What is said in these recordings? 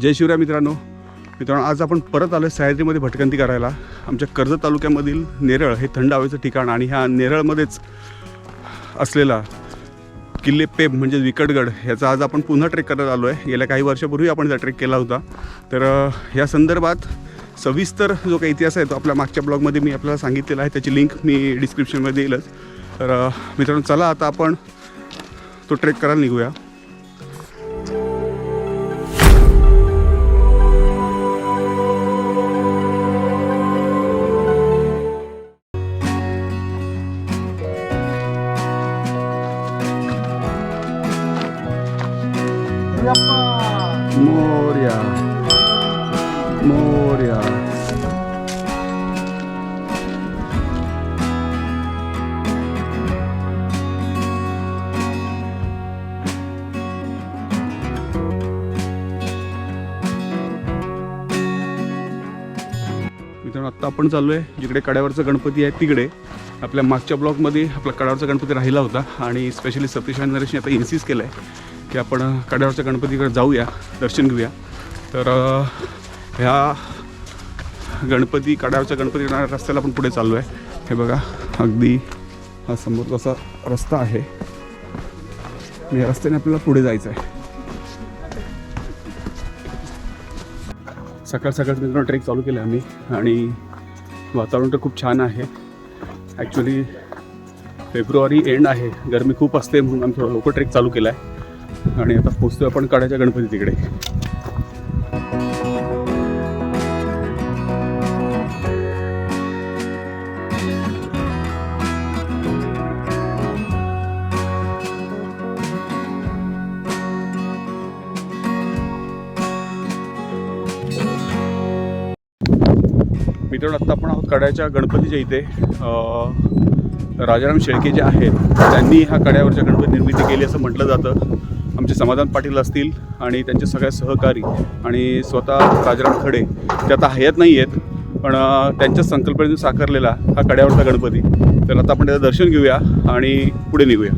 जय शिवराय मित्रांनो. मित्रांनो आज आपण परत आलो सह्याद्रीमध्ये भटकंती करायला. आमच्या कर्जत तालुक्यामधील नेरळ हे थंड हवेचं ठिकाण आणि ह्या नेरळमध्येच असलेला किल्ले पेब म्हणजे विकटगड ह्याचा आज आपण पुन्हा ट्रेक करत आलो आहे गेल्या काही वर्षापूर्वी आपण त्याचा ट्रेक केला होता. तर ह्या संदर्भात सविस्तर जो काही इतिहास आहे तो आपल्या मागच्या ब्लॉगमध्ये मी आपल्याला सांगितलेला आहे. त्याची लिंक मी डिस्क्रिप्शनमध्ये देईलच तर मित्रांनो चला आता आपण तो ट्रेक करायला निघूया. मोर्या मित्रांनो आत्ता आपण चाललो आहे जिकडे कड्यावरचा गणपती आहे तिकडे. आपल्या मागच्या ब्लॉकमध्ये आपला कड्यावरचा गणपती राहिला होता आणि स्पेशली सतीश आणि नरेशने आता इन्सिस केलं आहे की आपण कड्यावरच्या गणपतीकडे जाऊया दर्शन घेऊया. तर ह्या गणपती कडावच्या गणपती येणाऱ्या रस्त्याला पण पुढे चाललो आहे हे बघा अगदी हा समोर असा रस्ता आहे. या रस्त्याने आपल्याला पुढे जायचं आहे सकाळ सकाळ मित्रांनो ट्रेक चालू केला आम्ही आणि वातावरण तर खूप छान आहे. ॲक्च्युली फेब्रुवारी एंड आहे. गरमी खूप असते म्हणून आम्ही थोडं लवकर ट्रेक चालू केला आहे आणि आता पोचतो आपण कड्याच्या गणपती तिकडे. कड्याच्या गणपतीच्या इथे राजाराम शेळके जे आहेत त्यांनी ह्या कड्यावरच्या गणपती निर्मिती केली असं म्हटलं जातं. आमचे समाधान पाटील असतील आणि त्यांचे सगळे सहकारी आणि स्वतः राजाराम खडे ते आता हयात नाही आहेत पण त्यांच्याच संकल्पनेतून साकारलेला हा कड्यावरचा गणपती. तर आता आपण त्याचं दर्शन घेऊया आणि पुढे निघूया.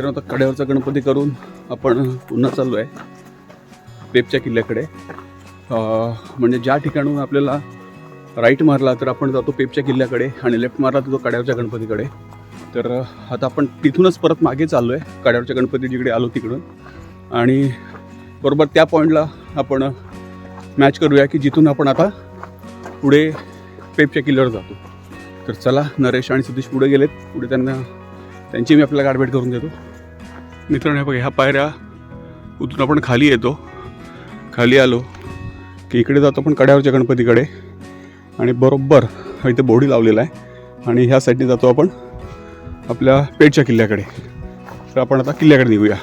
मित्रांनो आता कड्यावरचा गणपती करून आपण पुन्हा चाललो आहे पेपच्या किल्ल्याकडे. म्हणजे ज्या ठिकाणून आपल्याला राईट मारला तर आपण जातो पेपच्या किल्ल्याकडे आणि लेफ्ट मारला तर तो कड्यावरच्या गणपतीकडे. तर आता आपण तिथूनच परत मागे चाललो आहे कड्यावरच्या गणपती जिकडे आलो तिकडून. आणि बरोबर त्या पॉईंटला आपण मॅच करूया की जिथून आपण आता पुढे पेपच्या किल्ल्यावर जातो. तर चला नरेश आणि सतीश पुढे गेलेत. पुढे त्यांना त्यांची मी आपल्याला गाठभेट करून देतो. मित्रांनो बघा ह्या पायऱ्या उतरून आपण खाली येतो. खाली आलो की इकडे जातो आपण कड्यावरच्या गणपतीकडे. आणि बरोबर हा इथे बोडी लावलेला आहे. आणि ह्या साईडने जातो आपण आपल्या पेठच्या किल्ल्याकडे. तर आपण आता किल्ल्याकडे निघूया.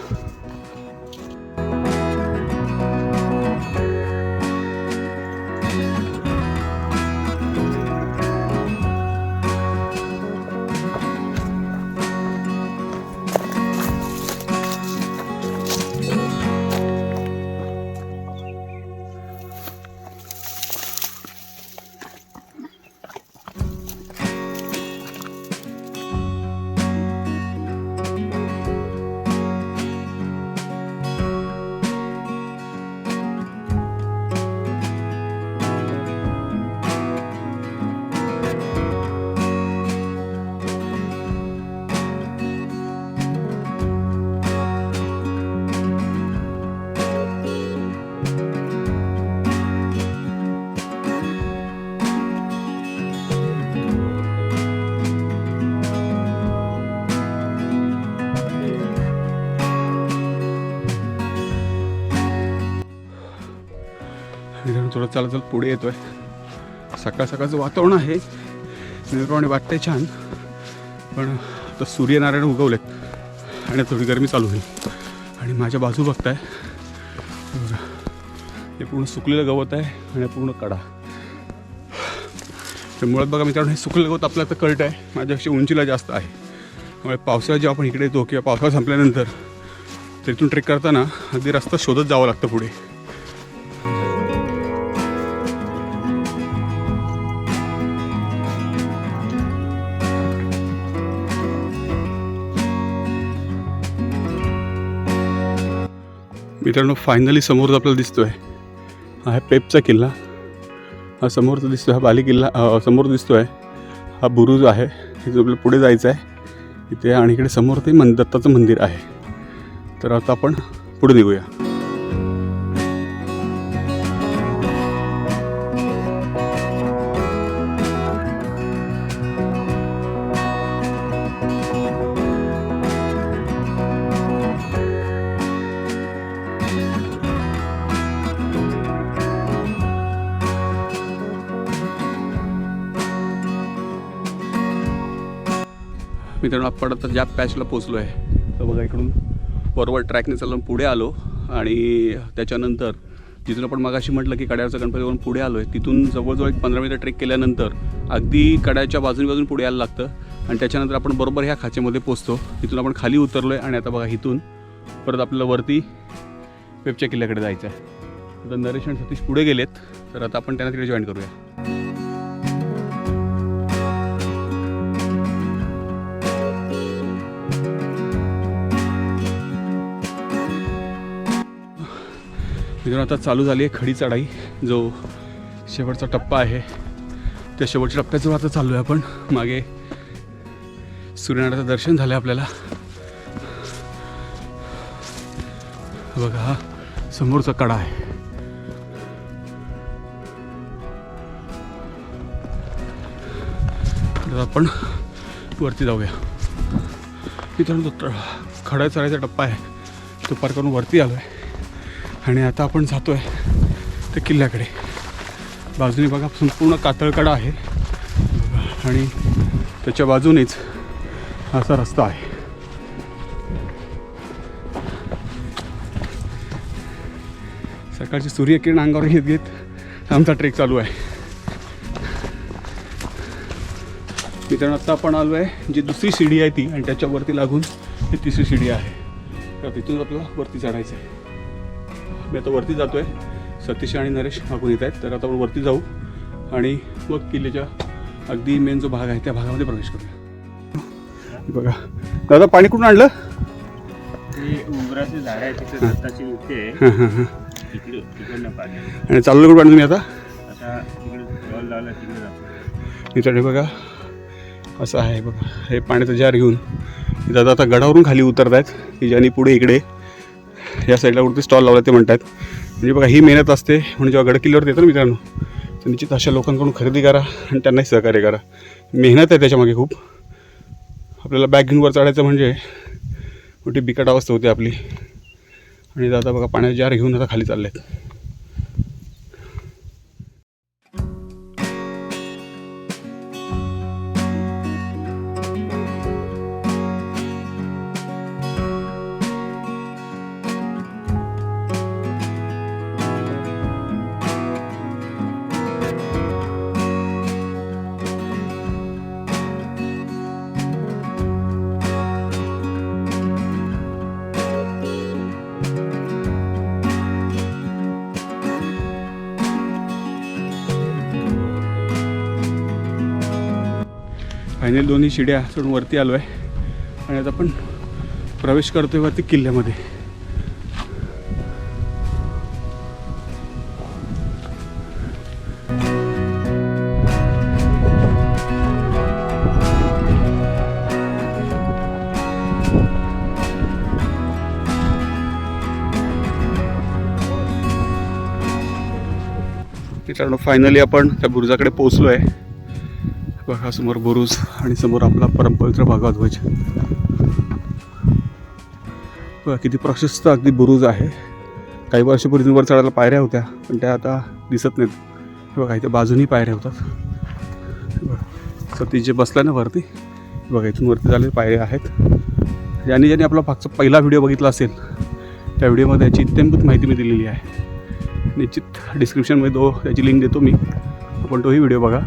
मित्रांनो थोडं चालत चालत पुढे येतोय. सकाळ सकाळचं वातावरण आहे. निर्माणे वाटतंय छान. पण आता सूर्यनारायण उगवलेत आणि थोडी गरमी चालू होईल. आणि माझ्या बाजू बघताय. हे पूर्ण सुकलेलं गवत आहे आणि पूर्ण कडा. तर मुळात बघा मित्रांनो हे सुकलेलं गवत आपल्याला तर कळत आहे माझ्यापेक्षा उंचीला जास्त आहे. त्यामुळे पावसाळ्यात जेव्हा आपण इकडे येतो किंवा पावसाळा संपल्यानंतर तिथून ट्रेक करताना अगदी रस्ता शोधत जावं लागतं पुढे. मित्रांनो फायनली समोर आपल्याला आपल्याला दिसतोय. हा आहे पेपचा किल्ला. हा समोरचा दिसतोय हा बाली किल्ला समोर समोर दिसतोय. हा बुरुज आहे जो आपल्याला पुढे जायचं आहे इथे आणि इकडे समोर ते मन दत्ताचं मंदिर आहे. तर आता आपण पुढे निघूया. आपण आता ज्या पॅचला पोचलो आहे तर बघा इकडून वरवर ट्रॅकने चालून पुढे आलो आणि त्याच्यानंतर जिथून आपण मगाशी म्हटलं की कड्यावरचा गणपतीवरून पुढे आलो आहे तिथून जवळजवळ एक पंधरा मिनिटं ट्रेक केल्यानंतर अगदी कड्याच्या बाजूनी बाजून पुढे यायला लागतं आणि त्याच्यानंतर आपण बरोबर ह्या खाचेमध्ये पोचतो तिथून आपण खाली उतरलो आहे आणि आता बघा इथून परत आपल्याला वरती पेपच्या किल्ल्याकडे जायचं आहे आता नरेश आणि सतीश पुढे गेलेत तर आता आपण त्यांना तिकडे जॉईन करूया. मित्रांनो आता चालू झाली आहे खडी चढाई जो शेवटचा टप्पा आहे. त्या शेवटच्या टप्प्याजवळ आता चाललो आहे आपण. मागे सूर्यनारायणाचं दर्शन झालं आपल्याला. बघा हा समोरचा कडा आहे. आपण वरती जाऊया. मित्रांनो खडा चढायचा टप्पा आहे. तो पार करून वरती आलो आहे आणि आता आपण जातो आहे त्या किल्ल्याकडे. बाजूने बघा संपूर्ण कातळकडा आहे. आणि त्याच्या बाजूनेच असा रस्ता आहे. सकाळची सूर्यकिरण अंगावर घेत घेत आमचा ट्रेक चालू आहे. मित्रांनो आत्ता आपण आलो आहे जी दुसरी शिडी आहे ती आणि त्याच्यावरती लागून ही तिसरी शिडी आहे. तर तिथून आपल्याला वरती चढायचं आहे मी आता वरती जातोय. सतीश आणि नरेश मागून येत आहेत तर आता आपण वरती जाऊ आणि मग किल्ल्याच्या अगदी मेन जो भाग आहे त्या भागामध्ये प्रवेश करूया. बघा. दादा पाणी कुठून आणलं? झाड आहे तिथे आहे. हां हां हां. आणि चाललो कुठं तुम्ही आता? जातो. मित्रांनो बघा. असं आहे बघा. हे पाण्याचं जार घेऊन. दादा आता गडावरून खाली उतरत आहेत की ज्यांनी पुढे इकडे या साईडला कुठे स्टॉल लावला ते म्हणतात. म्हणजे बघा ही मेहनत असते. म्हणजे जेव्हा गडकिल्ल्यावर येतं ना मित्रांनो तर निश्चित अशा लोकांकडून खरेदी करा आणि त्यांनाही सहकार्य करा. मेहनत आहे त्याच्यामागे खूप. आपल्याला बॅग घेऊन वर चढायचं म्हणजे मोठी बिकट अवस्था होती आपली. आणि दादा बघा पाण्याचे जार घेऊन आता खाली चालले आहेत फायनल दोन्ही शिड्या सोडून वरती आलो आहे आणि आता आपण प्रवेश करतोय वरती किल्ल्यामध्ये. मित्रांनो फायनली आपण त्या बुरुजाकडे पोहोचलो आहे बघा समोर बुरुज आणि समोर आपला परमपवित्र भागवत ध्वज बघा किती प्रशस्त अगदी बुरुज आहे. काही वर्षापूर्वी वर चढायला पायऱ्या होत्या पण त्या आता दिसत नाहीत. हे बघा इथे बाजूनी पायऱ्या होतात. सती जे बसला ना वरती बघा इथून वरती झालेले पायऱ्या आहेत. ज्यांनी ज्यांनी आपला मागचा पहिला व्हिडिओ बघितला असेल त्या व्हिडिओमध्ये याची इत्यंभूत माहिती मी दिलेली आहे. निश्चित डिस्क्रिप्शनमध्ये तो त्याची लिंक देतो मी. आपण तोही व्हिडिओ बघा.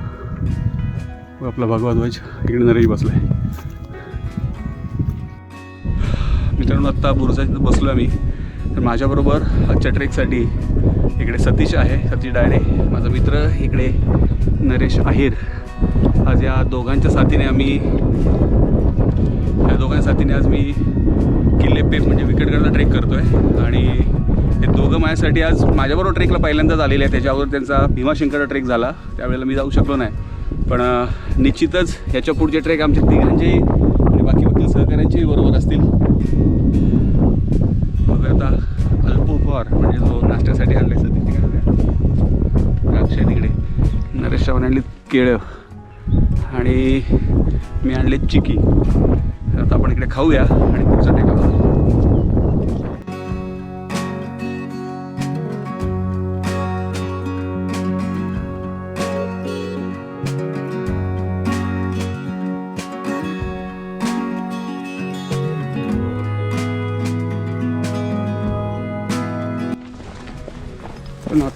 आपला भगवा ध्वज इकडे नरेश बसला आहे मित्रांनो आत्ता बुरुजा इथं बसलो आहे मी तर माझ्याबरोबर आजच्या ट्रेकसाठी इकडे सतीश आहे सतीश डायडे. माझा मित्र इकडे नरेश आहिर. आज या दोघांच्या साथीने आम्ही या दोघांच्या साथीने आज मी किल्ले पेप म्हणजे विकेटगडला ट्रेक करतो आहे आणि हे दोघं माझ्यासाठी आज माझ्याबरोबर ट्रेकला पहिल्यांदाच आलेले आहे त्याच्यावर त्यांचा भीमाशंकरचा ट्रेक झाला. त्यावेळेला मी जाऊ शकलो नाही. पण निश्चितच ह्याच्या पुढचे ट्रेक आमच्या तिघांचे आणि बाकी वकील सहकाऱ्यांचेही बरोबर असतील. मग आता अल्पोपहार म्हणजे जो नाश्त्यासाठी आणले सतीश तिकडे अक्षय तिकडे नरेश चव्हाण आणली केळं आणि मी आणले चिकी. आता आपण इकडे खाऊया आणि पुढचा टेका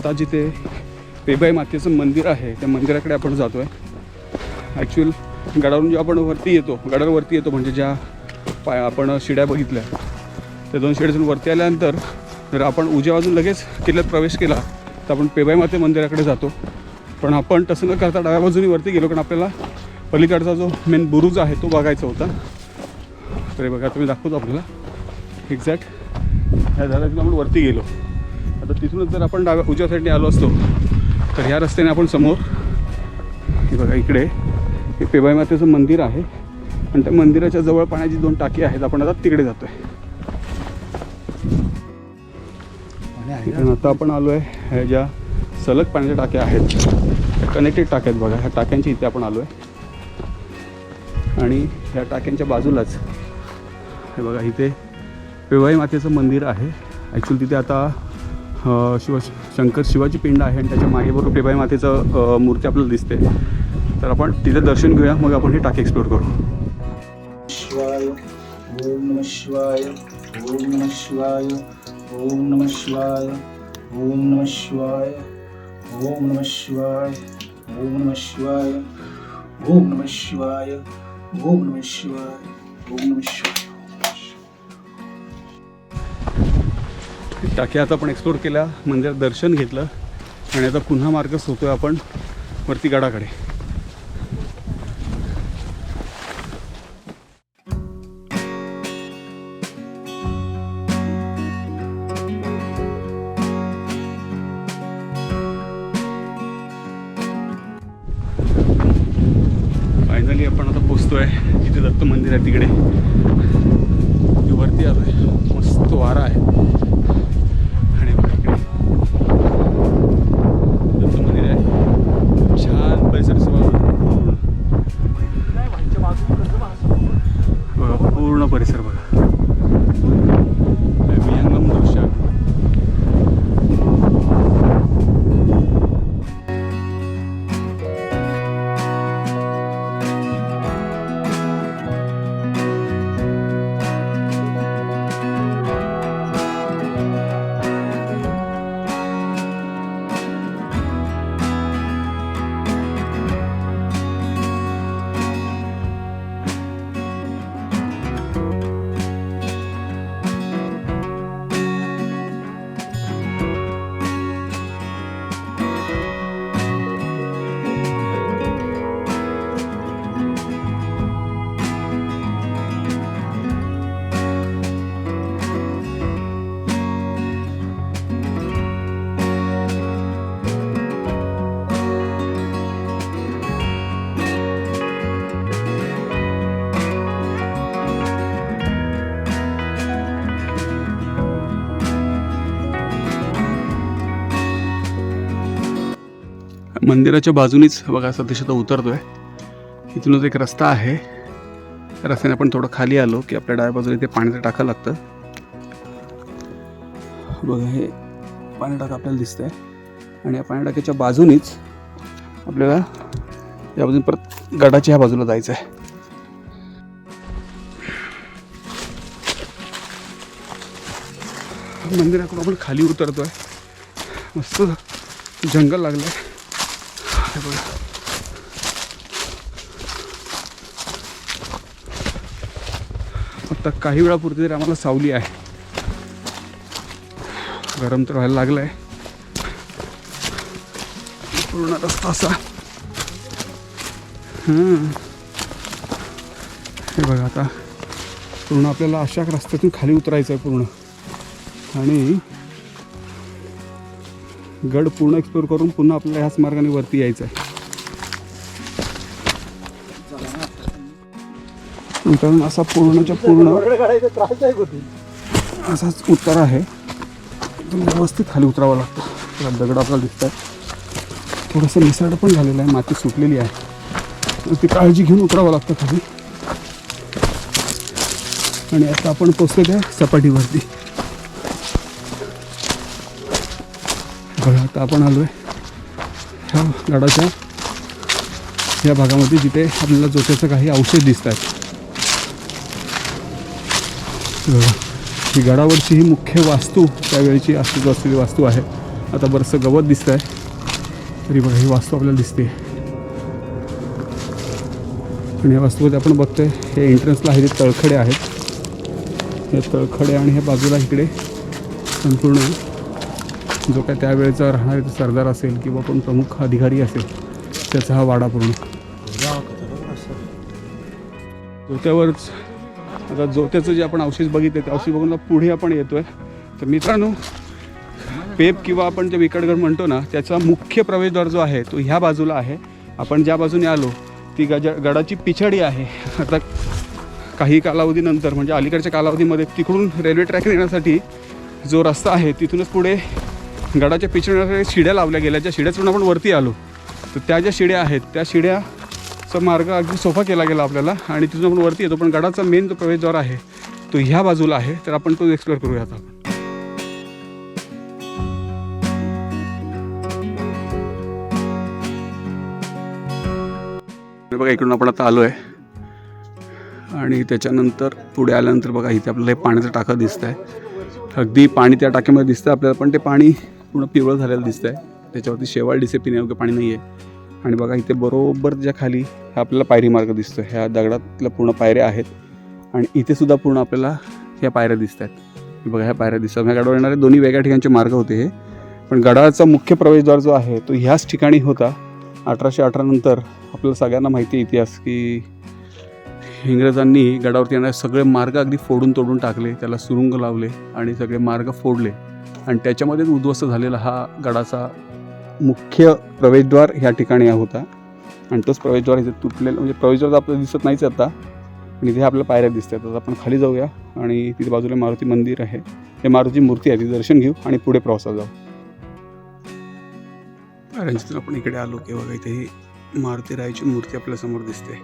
आत्ता आता जिथे पेबाई मातेचं मंदिर आहे त्या मंदिराकडे आपण जातो आहे ॲक्च्युअल गडावरून जेव्हा आपण वरती येतो गडावर वरती येतो म्हणजे ज्या पाय आपण शिड्या बघितल्या त्या दोन शिड्यातून वरती आल्यानंतर जर आपण उजव्या बाजून लगेच किल्ल्यात प्रवेश केला तर आपण पेबाई माते मंदिराकडे जातो. पण आपण तसं न करता डाव्या बाजूने वरती गेलो कारण आपल्याला पलीकडचा जो मेन बुरुज आहे तो बघायचा होता. तरी बघा तुम्ही दाखवतो आपल्याला. एक्झॅक्ट ह्या झाडातून आपण वरती गेलो. आता तिथूनच जर आपण डाव्या उजव्या साईडने आलो असतो तर ह्या रस्त्याने आपण समोर हे बघा इकडे हे पेबाई मातेचं मंदिर आहे. आणि त्या मंदिराच्या जवळ पाण्याची दोन टाकी आहेत. आपण आता तिकडे जातोय. आहे आता आपण आलो आहे ह्या ज्या सलग पाण्याच्या टाक्या आहेत कनेक्टेड टाक्या आहेत बघा. ह्या टाक्यांच्या इथे आपण आलो आहे आणि ह्या टाक्यांच्या बाजूलाच हे बघा इथे पेवाई मातेचं मंदिर आहे. ॲक्च्युली तिथे आता शिव शंकर शिवाची पिंड आहे आणि त्याच्यामागे बरोबर पेबाई मातेचं मूर्ती आपल्याला दिसते. तर आपण तिथे दर्शन घेऊया मग आपण हे टाके एक्सप्लोर करू. शिवाय ओम नम शिवाय ओम नम शिवाय ओम नम शिवाय ओम नम शिवाय ओम नम शिवाय ओम नम शिवाय ओम नम शिवाय ओम नम शिवाय ओम नम शिवाय। टाकी आता आपण एक्सप्लोर केल्या मंदिर दर्शन घेतलं आणि आता पुन्हा मार्ग सोतो आहे आपण वरती गडाकडे. फायनली आपण आता पोचतोय. जिथे दत्त मंदिर आहे तिकडे. आलं मस्त वारा आहे मंदिराच्या बाजूनीच बघा सध्या आता उतरतो आहे इथूनच एक रस्ता आहे. रस्त्याने आपण थोडं खाली आलो की आपल्या डाव्या बाजूला इथे पाण्याचं टाकावं लागतं. बघा हे पाणी टाका आपल्याला दिसतं आहे आणि या पाणी टाक्याच्या बाजूनीच आपल्याला या बाजून परत गडाच्या ह्या बाजूला जायचं आहे मंदिराकडून आपण खाली उतरतो आहे मस्त जंगल लागलं आहे हे बघा आता काही वेळापुरती तरी आम्हाला सावली आहे. गरम तर व्हायला लागलाय. पूर्ण रस्ता असा हे बघा आता. पूर्ण आपल्याला अशा रस्त्यातून खाली उतरायचं आहे पूर्ण. आणि गड पूर्ण एक्सप्लोर करून पुन्हा आपल्याला ह्याच मार्गाने वरती यायचं आहे मित्रांनो असा पूर्णच्या पूर्ण असाच उत्तर आहे. एकदम व्यवस्थित खाली उतरावं लागतं. दगड आपल्याला दिसत आहे थोडंसं निसर्ग पण झालेलं आहे. माती सुटलेली आहे. ती काळजी घेऊन उतरावं लागतं खाली. आणि आता आपण पोचतो त्या सपाटीवरती. बघा आता आपण आलो आहे ह्या गडाच्या या भागामध्ये जिथे आपल्याला जोशाचं काही अवशेष दिसत आहेत बघा ही गडावरची ही मुख्य वास्तू त्यावेळेची अस्तित्व असलेली वास्तू आहे. आता बरंचसं गवत दिसतं आहे तरी बघा ही वास्तू आपल्याला दिसते. आणि या वास्तूमध्ये आपण बघतोय हे एंट्रन्सला आहे ते तळखडे आहेत हे तळखडे आणि हे बाजूला इकडे संपूर्ण जो काय त्यावेळेचा राहणारे सरदार असेल किंवा कोण प्रमुख अधिकारी असेल त्याचा हा वाडा पूर्ण जोत्यावरच आता जोत्याचं जे आपण अवशेष बघितले ते अवशेष बघून पुढे आपण येतोय. तर मित्रांनो पेप किंवा आपण जे विकटगड म्हणतो ना त्याचा मुख्य प्रवेशद्वार जो आहे तो ह्या बाजूला आहे. आपण ज्या बाजूने आलो ती गजा गडाची पिछाडी आहे. आता काही कालावधीनंतर म्हणजे अलीकडच्या कालावधीमध्ये तिकडून रेल्वे ट्रॅक येण्यासाठी जो रस्ता आहे तिथूनच पुढे गडाच्या पिछाडीसाठी शिड्या लावल्या गेल्या ज्या शिड्यातून आपण वरती आलो. तर त्या ज्या शिड्या आहेत त्या शिड्याचा मार्ग अगदी सोपा केला गेला आपल्याला आणि तिथून आपण वरती येतो. पण गडाचा मेन जो प्रवेशद्वार आहे तो ह्या बाजूला आहे. तर आपण तो एक्सप्लोअर करूया आता. बघा इकडून आपण आता आलो आहे आणि त्याच्यानंतर पुढे आल्यानंतर बघा इथे आपल्याला हे पाण्याचं टाकं दिसतं आहे अगदी पाणी त्या टाक्यामध्ये दिसतं आपल्याला पण ते पाणी पूर्ण पिवळं झालेलं दिसतं आहे त्याच्यावरती शेवाळ दिसते पिण्यायोग्य पाणी नाही आहे आणि बघा इथे बरोबर ज्या खाली हा आपल्याला पायरी मार्ग दिसतो ह्या दगडातल्या पूर्ण पायऱ्या आहेत. आणि इथे सुद्धा पूर्ण आपल्याला ह्या पायऱ्या दिसत आहेत बघा ह्या पायऱ्या दिसतात. ह्या गडावर येणारे दोन्ही वेगळ्या ठिकाणचे मार्ग होते हे. पण गडाचा मुख्य प्रवेशद्वार जो आहे तो ह्याच ठिकाणी होता. अठराशे अठरा नंतर आपल्याला सगळ्यांना माहिती आहे इतिहास की इंग्रजांनी गडावरती येणारे सगळे मार्ग अगदी फोडून तोडून टाकले. त्याला सुरुंग लावले आणि सगळे मार्ग फोडले. आणि त्याच्यामध्येच उद्ध्वस्त झालेला हा गडाचा मुख्य प्रवेशद्वार ह्या ठिकाणी होता. आणि तोच प्रवेशद्वार इथे तुटलेला म्हणजे प्रवेशद्वार आपल्याला दिसत नाहीच आता आणि इथे आपल्या पायऱ्या दिसतात. आता आपण खाली जाऊया आणि तिथे बाजूला मारुती मंदिर आहे. हे मारुती मूर्ती आहे तिथे दर्शन घेऊ आणि पुढे प्रवासात जाऊ. पायऱ्यांच्यातून आपण इकडे आलो की बघा इथे ही मारुती रायची मूर्ती आपल्यासमोर दिसते.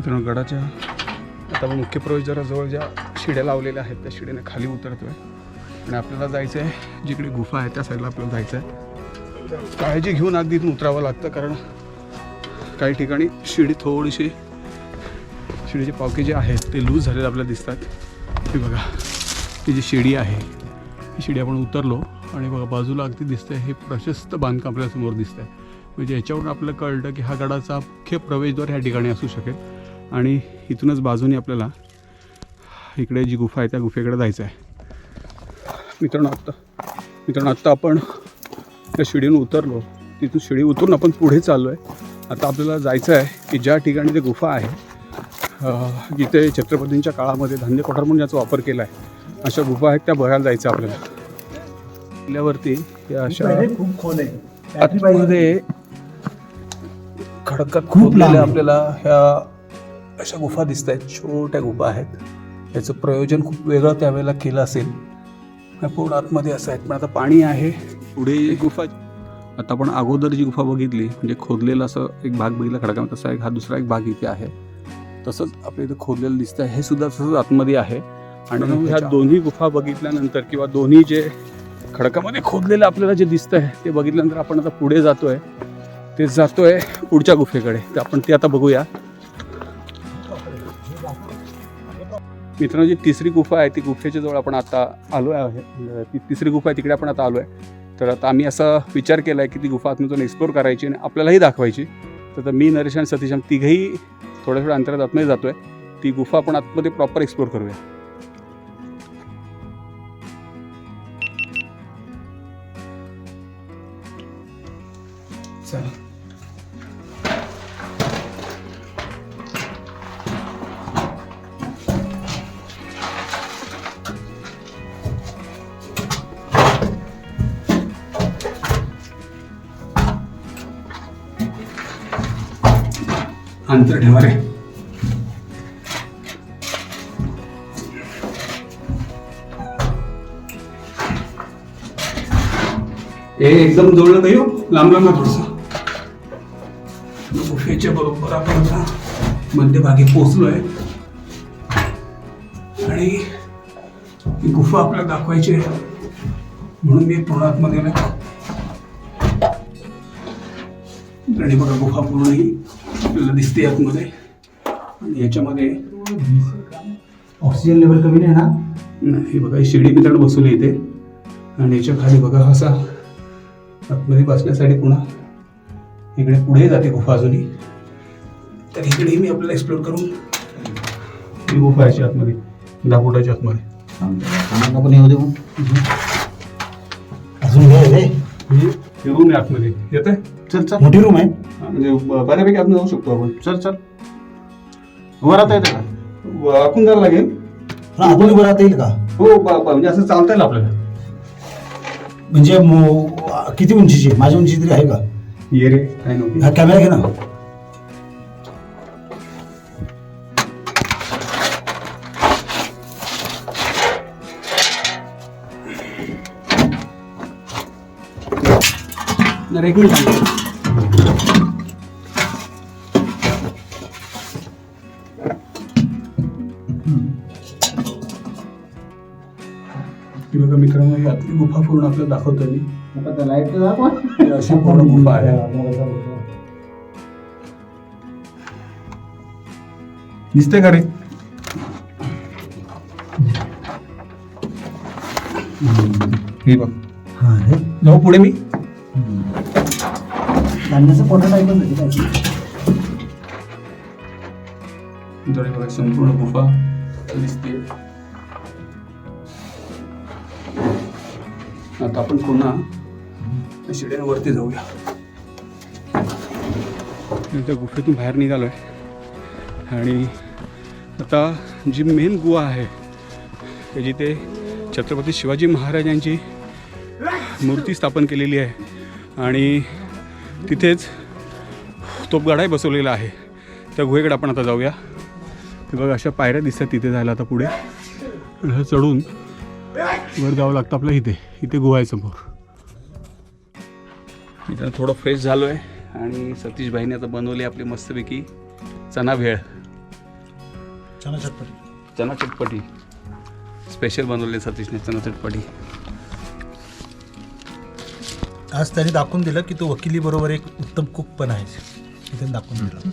मित्रांनो गडाच्या आता मुख्य प्रवेशद्वाराजवळ ज्या शिड्या लावलेल्या आहेत त्या शिड्याने खाली उतरतो आहे आणि आपल्याला जायचं आहे जिकडे गुफा आहे त्या साईडला आपल्याला जायचं आहे काळजी घेऊन अगदी उतरावं लागतं कारण काही ठिकाणी शिडी थोडीशी शिडीचे पावके जे आहेत ते लूज झालेले आपल्याला दिसतात. हे बघा ही जी शिडी आहे ही शिडी आपण उतरलो आणि बघा बाजूला अगदी दिसतंय हे प्रशस्त बांधकाम आपल्यासमोर दिसतं आहे म्हणजे याच्यावरून आपल्याला कळलं की हा गडाचा मुख्य प्रवेशद्वार ह्या ठिकाणी असू शकेल. आणि इथूनच बाजूने आपल्याला इकडे जी गुफा आहे त्या गुफेकडे जायचं आहे. मित्रांनो आत्ता मित्रांनो आत्ता आपण त्या शिडीहून उतरलो. तिथून शिडी उतरून आपण पुढे चाललो आहे आता आपल्याला जायचं आहे की ज्या ठिकाणी ते गुफा आहे जिथे छत्रपतींच्या काळामध्ये धान्य कोठार म्हणून याचा वापर केला आहे अशा गुफा आहेत त्या बघायला जायचं आपल्याला. किल्ल्यावरती या अशा खूप खोल आहे. आतमध्ये खडकात खूप. आपल्याला ह्या अशा गुफा दिसत आहेत छोट्या गुफा आहेत. याचं प्रयोजन खूप वेगळं त्यावेळेला केलं असेल. पूर्ण आतमध्ये असं आहेत. पण आता पाणी आहे. पुढे गुफा आता आपण अगोदर जी गुफा बघितली म्हणजे खोदलेला असं एक भाग बघितला खडका तसा एक हा दुसरा एक भाग इथे आहे. तसंच आपल्या इथे खोदलेलं दिसतं हे सुद्धा तसंच आतमध्ये आहे. आणि ह्या दोन्ही गुफा बघितल्यानंतर किंवा दोन्ही जे खडकामध्ये खोदलेलं आपल्याला जे दिसतं आहे ते बघितल्यानंतर आपण आता पुढे जातोय. ते जातोय पुढच्या गुफेकडे. तर आपण ते आता बघूया. मित्रांनो जी तिसरी गुफा आहे ती गुफेच्या जवळ आपण आता आलो आहे. ती तिसरी गुफा आहे तिकडे आपण आता आलो आहे तर आता आम्ही असा विचार केला आहे की ती गुफा आतमधून एक्सप्लोर करायची आणि आपल्यालाही दाखवायची. तर आता मी नरेश आणि सतीश आम्ही तिघही थोड्या थोड्या अंतरात आतमध्ये जातो आहे ती गुफा आपण आतमध्ये प्रॉपर एक्सप्लोर करूया. जवळ नाही हो लांब लांब थोडस. गुफेच्या बरोबर आपण आता मध्यभागी पोचलोय आणि ही गुफा आपल्याला दाखवायची आहे. म्हणून मी पूर्ण आतमध्ये. आणि बघा गुफा पूर्ण ही आपल्याला दिसते आतमध्ये. आणि याच्यामध्ये ऑक्सिजन लेवल कमी नाही ना? नाही, हे बघा ही शिडी मित्रांनो बसवली इथे. आणि याच्या खाली बघा हा असा आतमध्ये बसण्यासाठी पुन्हा इकडे पुढे जाते गुफा अजूनही. तर इकडेही मी आपल्याला एक्सप्लोर करून ही गुफा आहे अशी आतमध्ये दहा फुटाच्या आतमध्ये. पण येऊ दे मग. अजून ही रूम आहे आतमध्ये. येत आहे चल चल. मोठी रूम आहे. म्हणजे बऱ्यापैकी आतमध्ये जाऊ शकतो आपण. चल चल. वर आता येते का? वाकून जायला लागेल. हा आतून वर आता येईल का? हो म्हणजे असं चालता येईल आपल्याला. म्हणजे मो- किती उंचीची? माझ्या उंची तरी आहे का ये रे काय नव्हती हा कॅमेरा घे ना एक मिनिट थांब. बघा मित्रांनो ही आतली गुफा पूर्ण आपल्याला दाखवतोय मी. लाइट अशी पूर्ण गुफा आहे. दिसते का रे? हे बघ. हा रे जाऊ पुढे मी. संपूर्ण गुफा दिसते. आता आपण पुन्हा शिड्यांवरती जाऊया. त्या गुफेतून बाहेर निघालोय. आणि आता जी मेन गुहा आहे की जिथे छत्रपती शिवाजी महाराजांची मूर्ती स्थापन केलेली आहे आणि तिथेच तोपगाडाही बसवलेला आहे. त्या गुहेकडे आपण आता जाऊया. बघा अशा पायऱ्या दिसतात तिथे जायला आता पुढे. आणि चढून वर जावं लागतं आपल्या इथे. इथे गुहा आहे समोर. इथं थोडं फ्रेश झालो आहे आणि सतीश भाईने आता बनवली आपली मस्तपैकी चना भेळ. चला चटपटी. चना चटपटी. स्पेशल बनवले सतीशने चना चटपटी. आज त्याने दाखवून दिलं की तो वकिली बरोबर एक उत्तम कुक पण आहे. हे त्याने दाखवून दिलं.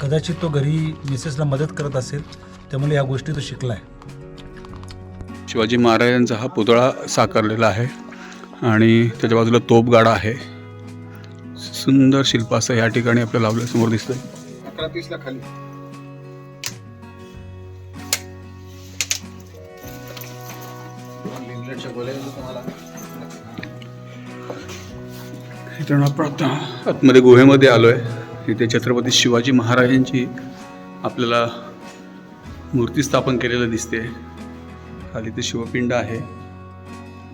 कदाचित तो घरी मिसेसला मदत करत असेल त्यामुळे या गोष्टी तो शिकला आहे शिवाजी महाराजांचा हा पुतळा साकारलेला आहे आणि त्याच्या बाजूला तोपगाडा आहे. सुंदर शिल्प असं या ठिकाणी आपल्याला लावलं समोर दिसतंय. अकरा तीसला खाली. मित्रांनो आपण आता आतमध्ये गुहेमध्ये आलो आहे इथे छत्रपती शिवाजी महाराजांची आपल्याला मूर्ती स्थापन केलेलं दिसते खाली ते शिवपिंड आहे.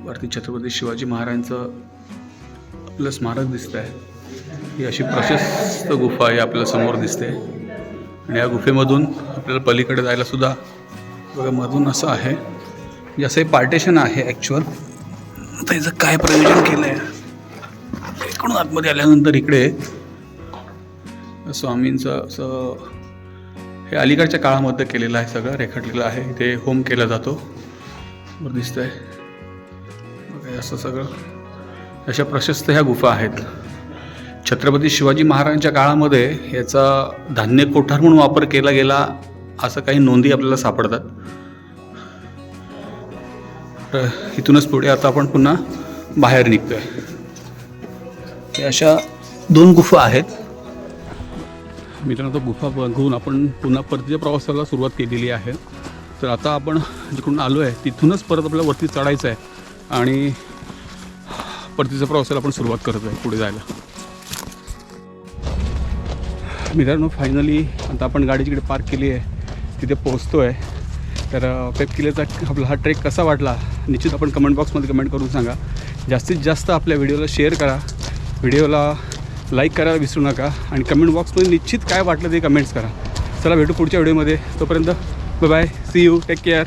वरती छत्रपती शिवाजी महाराजांचं आपलं स्मारक दिसतं आहे ही अशी प्रशस्त गुफा आहे आपल्यासमोर दिसते. आणि या गुफेमधून आपल्याला पलीकडे जायला सुद्धा बघा मधून असं आहे. म्हणजे असं हे पार्टेशन आहे ॲक्च्युअल आता याचं काय प्रयोजन केलं आहे इकडून आतमध्ये आल्यानंतर इकडे स्वामींचं असं हे अलीकडच्या काळामध्ये केलेलं आहे सगळं रेखाटलेलं आहे. इथे होम केला जातो. बरं आहे बघा, असं सगळं. अशा प्रशस्त ह्या गुफा आहेत. छत्रपती शिवाजी महाराजांच्या काळामध्ये याचा धान्य कोठार म्हणून वापर केला गेला असं काही नोंदी आपल्याला सापडतात. तर इथूनच पुढे आता आपण पुन्हा बाहेर निघतोय. आहे अशा दोन गुफा आहेत. मित्रांनो गुफा बघून आपण पुन्हा परतीच्या प्रवासाला सुरुवात केलेली आहे. तर आता आपण जिकडून आलो आहे तिथूनच परत आपल्याला वरती चढायचं आहे. आणि परतीच्या प्रवासाला आपण सुरुवात करत आहे पुढे जायला. मित्रांनो फायनली आता आपण गाडी जिकडे पार्क केली आहे तिथे पोहोचतो आहे तर पेप किल्ल्याचा आपला हा ट्रेक कसा वाटला निश्चित आपण कमेंट बॉक्समध्ये कमेंट करून सांगा. जास्तीत जास्त आपल्या व्हिडिओला शेअर करा. व्हिडिओला लाईक करायला विसरू नका. आणि कमेंट बॉक्समध्ये निश्चित काय वाटलं ते कमेंट्स करा. चला भेटू पुढच्या व्हिडिओमध्ये तोपर्यंत bye see you take care